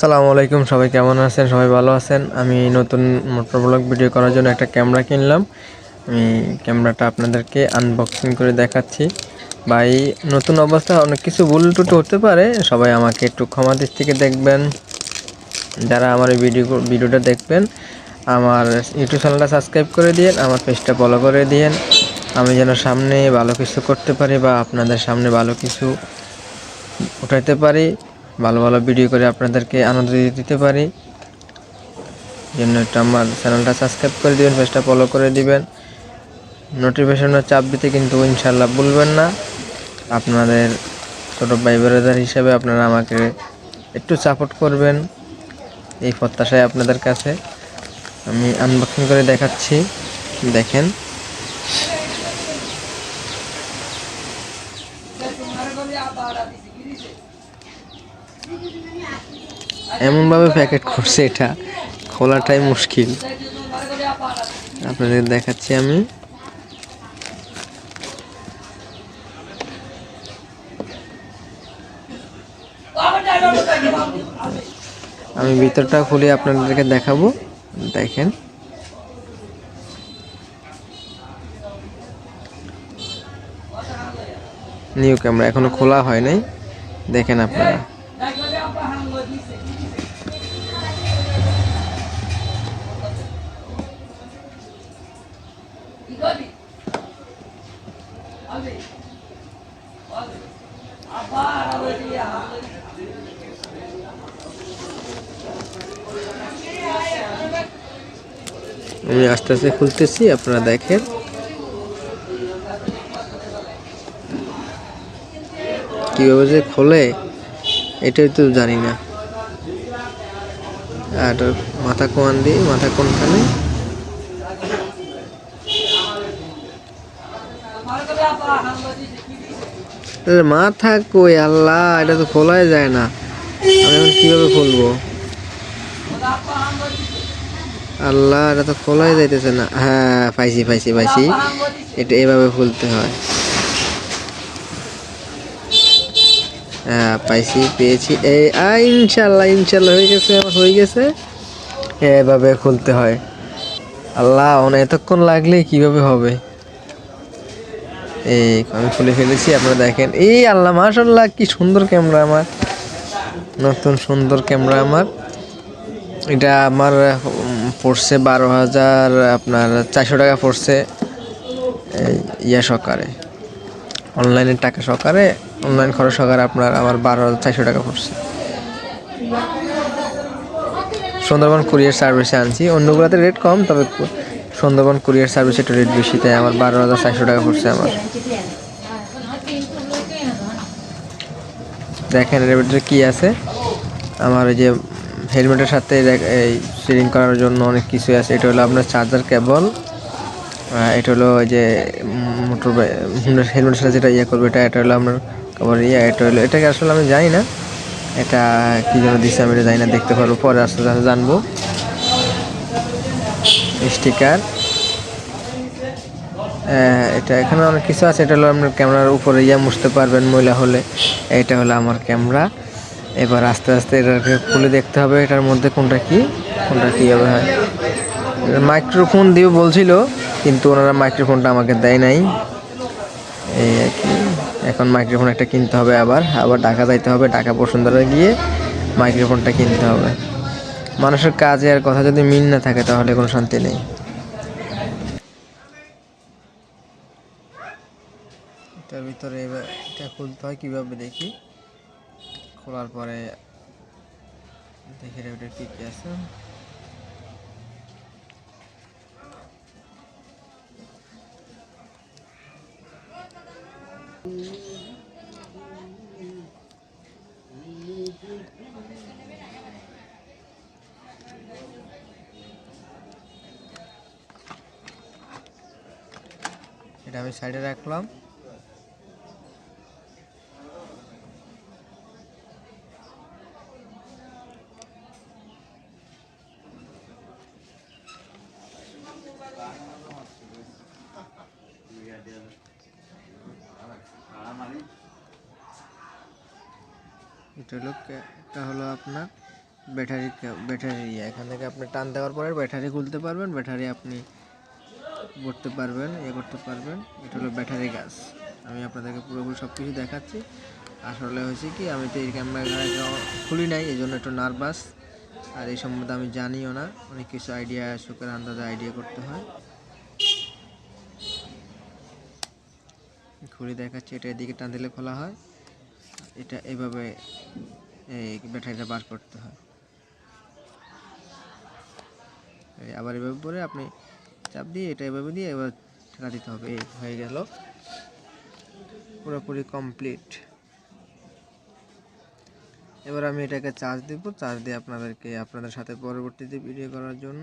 সালামু আলাইকুম, সবাই কেমন আছেন? সবাই ভালো আছেন? আমি নতুন মোটর ব্লগ ভিডিও করার জন্য একটা ক্যামেরা কিনলাম। আমি ক্যামেরাটা আপনাদেরকে আনবক্সিং করে দেখাচ্ছি। বা নতুন অবস্থায় অনেক কিছু ভুল টুটু হতে পারে। সবাই আমাকে একটু ক্ষমা দৃষ্টিকে দেখবেন। যারা আমার এই ভিডিও, ভিডিওটা দেখবেন, আমার ইউটিউব চ্যানেলটা সাবস্ক্রাইব করে দিন আমার পেজটা ফলো করে দিন আমি যেন সামনে ভালো কিছু করতে পারি বা আপনাদের সামনে ভালো কিছু উঠাইতে পারি। ভালো ভালো ভিডিও করে আপনাদেরকে আনন্দ দিতে পারি। জন্য একটু আমার চ্যানেলটা সাবস্ক্রাইব করে দিবেন পেজটা ফলো করে দিবেন। নোটিফিকেশনের চাপ দিতে কিন্তু ইনশাল্লাহ ভুলবেন না। আপনাদের ছোটো ভাই ব্রাদার হিসাবে আপনারা আমাকে একটু সাপোর্ট করবেন এই প্রত্যাশায় আপনাদের কাছে। আমি আনবক্সিং করে দেখাচ্ছি। দেখেন। এমনভাবে প্যাকেট করছে এটা। খোলাটাই মুশকিল। আপনাদের দেখাচ্ছি আমি। আমি ভিতরটা খুলে আপনাদেরকে দেখাবো। দেখেন। নিউ ক্যামেরা এখনও খোলা হয় নাই। দেখেন আপনারা। আমি আস্তে আস্তে খুলতেছি, আপনারা দেখেন। কীভাবে যে খোলে, এটাই তো জানি না। আর মাথা কোয়ান দিয়ে, মাথা কোনখানে? মাথা কই, আল্লাহ, এটা তো খোলাই যায় না। আমি এখন কীভাবে খুলবো? আল্লাহ, এটা তো খোলাই যাইতেছে না। হ্যাঁ পাইছি পাইছি পাইছি। এটা এভাবে খুলতে হয়। হ্যাঁ পাইছি, পেয়েছি। এই ইনশাল্লাহ ইনশাল্লাহ হয়ে গেছে, আমার হয়ে গেছে। এভাবে খুলতে হয়। আল্লাহ, অনেক এতক্ষণ লাগলে কীভাবে হবে? এই, আমি খুলে ফেলেছি, আপনারা দেখেন। এই, আল্লাহ মাশাল্লাহ কি সুন্দর ক্যামেরা আমার। নতুন সুন্দর ক্যামেরা আমার। এটা আমার পড়ছে বারো হাজার, আপনার চারশো টাকা পড়ছে। ইয়া সকারে অনলাইনের টাকা সকারে অনলাইন খরচ সকারে আপনার আমার বারো হাজার চারশো টাকা পড়ছে। সুন্দরবন কুরিয়ার সার্ভিসে আনছি। অন্যগুলোতে রেট কম, তবে সুন্দরবন কুরিয়ার সার্ভিসে একটু রেট বেশি, তাই আমার বারো হাজার চারশো টাকা পড়ছে আমার। দেখেন এর ভিতরে কি আছে? আমার ওই যে হেলমেটের সাথে এই সিলিং করার জন্য অনেক কিছু আছে। এটা হলো আপনার চার্জার কেবল এটা হলো ওই যে মোটর হেলমেটের সাথে যেটা ইয়ে করবে, এটা এটা হলো আপনার কভার ইয়ে এটা হলো, এটাকে আসলে আমি জানি না। এটা কী জন্য দিচ্ছে আমি এটা জানি না, দেখতে পারব, পরে আস্তে আস্তে জানব। স্টিকার এটা এখানে অনেক কিছু আছে, এটা হলো আপনার ক্যামেরার উপরে ইয়ে মুছতে পারবেন ময়লা হলে, এটা হলো আমার ক্যামেরা। এবার আস্তে আস্তে এটাকে খুলে দেখতে হবে এটার মধ্যে কোনটা কি কোনটা কি হবে। হয় মাইক্রোফোন দিবে বলছিল, কিন্তু ওনারা মাইক্রোফোনটা আমাকে দেয় নাই। এই আর কি। এখন মাইক্রোফোন একটা কিনতে হবে আবার আবার ঢাকা যাইতে হবে, ঢাকা বসুন্ধরা গিয়ে মাইক্রোফোনটা কিনতে হবে। মানুষের কাজে আর কথা যদি মিল না থাকে, তাহলে কোনো শান্তি নেই। এটার ভিতরে এবার এটা খুলতে হয় কীভাবে দেখি। খোলার পরে দেখে ওটা কী আছে। এটা আমি সাইডে রাখলাম। এটা হলো এটা হলো আপনার ব্যাটারি ব্যাটারি এখান থেকে আপনি টান দেওয়ার পরে ব্যাটারি খুলতে পারবেন, ব্যাটারি আপনি করতে পারবেন ইয়ে করতে পারবেন। এটা হলো ব্যাটারি গাছ আমি আপনাদেরকে পুরোপুরি সব কিছু দেখাচ্ছি। আসলে হয়েছে কি, আমি তো এই ক্যামেরা খুলি নাই, এই জন্য একটু নার্ভাস আর এই সম্বন্ধে আমি জানিও না, অনেক কিছু আইডিয়া সুখের আন্দাজে আইডিয়া করতে হয়। খুলে দেখাচ্ছি, এটা এদিকে টান দিলে খোলা হয়। এটা এভাবে এই ব্যাটারিটা বার করতে হয়। আবার এভাবে পরে আপনি চাপ দিয়ে এটা এভাবে দিয়ে এবার ঠেলা দিতে হবে। এই হয়ে গেল পুরোপুরি কমপ্লিট। এবার আমি এটাকে চার্জ দেবো। চার্জ দিয়ে আপনাদেরকে, আপনাদের সাথে পরবর্তীতে ভিডিও করার জন্য